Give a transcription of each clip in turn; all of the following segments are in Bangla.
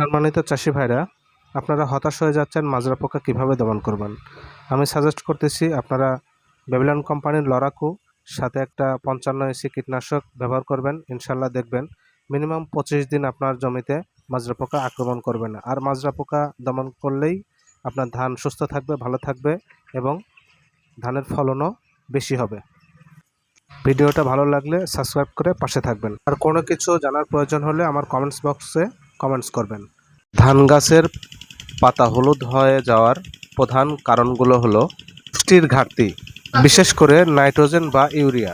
সম্মানিত চাষি ভাইরা, আপনারা হতাশ হয়ে যাচ্ছেন মাজরা পোকা কীভাবে দমন করবেন? আমি সাজেস্ট করতেছি আপনারা বেবিলন কোম্পানির লড়াকু, সাথে একটা পঞ্চান্ন এসি কীটনাশক ব্যবহার করবেন, ইনশাল্লাহ দেখবেন মিনিমাম পঁচিশ দিন আপনার জমিতে মাজরা পোকা আক্রমণ করবে না। আর মাজরা পোকা দমন করলেই আপনার ধান সুস্থ থাকবে, ভালো থাকবে এবং ধানের ফলনও বেশি হবে। ভিডিওটা ভালো লাগলে সাবস্ক্রাইব করে পাশে থাকবেন। আর কোনো কিছু জানার প্রয়োজন হলে আমার কমেন্টস বক্সে কমেন্টস করবেন। ধান গাছের পাতা হলুদ হয়ে যাওয়ার প্রধান কারণগুলো হলো পুষ্টির ঘাটতি বিশেষ করে নাইট্রোজেন বা ইউরিয়া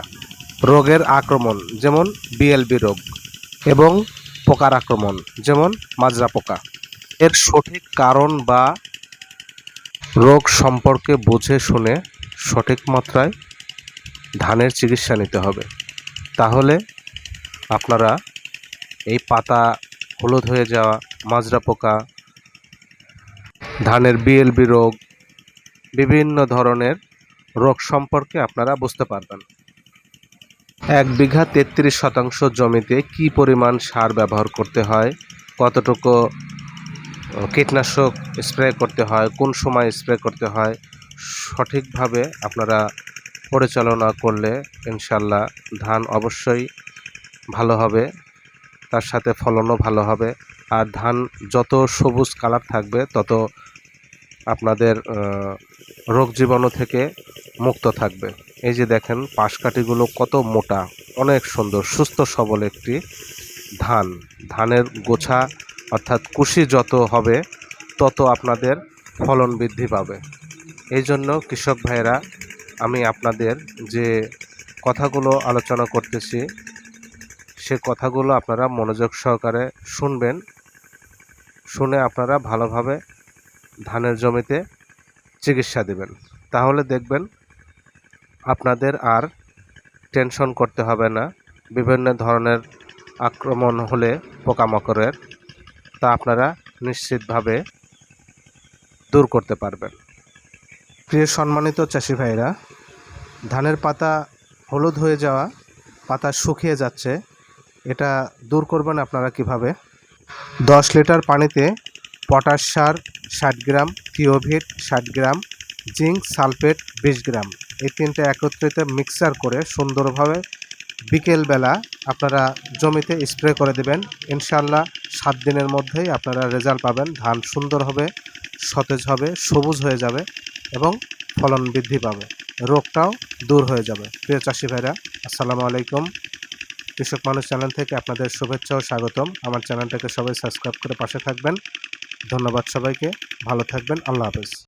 রোগের আক্রমণ যেমন বিএলবি রোগ এবং পোকার আক্রমণ যেমন মাজরা পোকা। এর সঠিক কারণ বা রোগ সম্পর্কে বুঝে শুনে সঠিক মাত্রায় ধানের চিকিৎসা নিতে হবে। তাহলে আপনারা এই পাতা হলুদ হয়ে যাওয়া, মাজরা পোকা, ধানের বিএলবি রোগ, বিভিন্ন ধরনের রোগ সম্পর্কে আপনারা বুঝতে পারবেন। এক বিঘা তেত্রিশ শতাংশ জমিতে কি পরিমাণ সার ব্যবহার করতে হয়, কতটুকু কীটনাশক স্প্রে করতে হয়, কোন সময় স্প্রে করতে হয়, সঠিকভাবে আপনারা পরিচালনা করলে ইনশাল্লাহ ধান অবশ্যই ভালো হবে। তার সাথে ফলনও ভালো হবে। আর ধান যত সবুজ কালার থাকবে, তত আপনাদের রোগ জীবাণু থেকে মুক্ত থাকবে। এই যে দেখেন, পাশকাঠিগুলো কত মোটা, অনেক সুন্দর, সুস্থ সবল একটি ধান। ধানের গোছা অর্থাৎ কুশি যত হবে, তত আপনাদের ফলন বৃদ্ধি পাবে। এই জন্য কৃষক ভাইয়েরা, আমি আপনাদের যে কথাগুলো আলোচনা করতেছি সে কথাগুলো আপনারা মনোযোগ সহকারে শুনবেন। শুনে আপনারা ভালোভাবে ধানের জমিতে চিকিৎসা দেবেন। তাহলে দেখবেন আপনাদের আর টেনশন করতে হবে না। বিভিন্ন ধরনের আক্রমণ হলে পোকামাকড়ের তা আপনারা নিশ্চিতভাবে দূর করতে পারবেন। প্রিয় সম্মানিত চাষি ভাইরা, ধানের পাতা হলুদ হয়ে যাওয়া, পাতা শুকিয়ে যাচ্ছে। এটা দূর করবেন আপনারা কীভাবে? দশ লিটার পানিতে পটাশ সার, ষাট গ্রাম থিওভিট ষাট গ্রাম, জিঙ্ক, সালফেট, বিশ গ্রাম। এই তিনটে একত্রিত মিক্সার করে সুন্দরভাবে বিকেলবেলা আপনারা জমিতে স্প্রে করে দেবেন। ইনশাল্লাহ সাত দিনের মধ্যেই আপনারা রেজাল্ট পাবেন। ধান সুন্দর হবে, সতেজ হবে, সবুজ হয়ে যাবে এবং ফলন বৃদ্ধি পাবে। রোগটাও দূর হয়ে যাবে। প্রিয় চাষি ভাইরা, আসসালামু আলাইকুম। কৃষক মানুষ চ্যানেল থেকে আপনাদের শুভেচ্ছা ও স্বাগতম। আমার চ্যানেলটাকে সবাই সাবস্ক্রাইব করে পাশে থাকবেন। ধন্যবাদ সবাইকে। ভালো থাকবেন। আল্লাহ হাফেজ।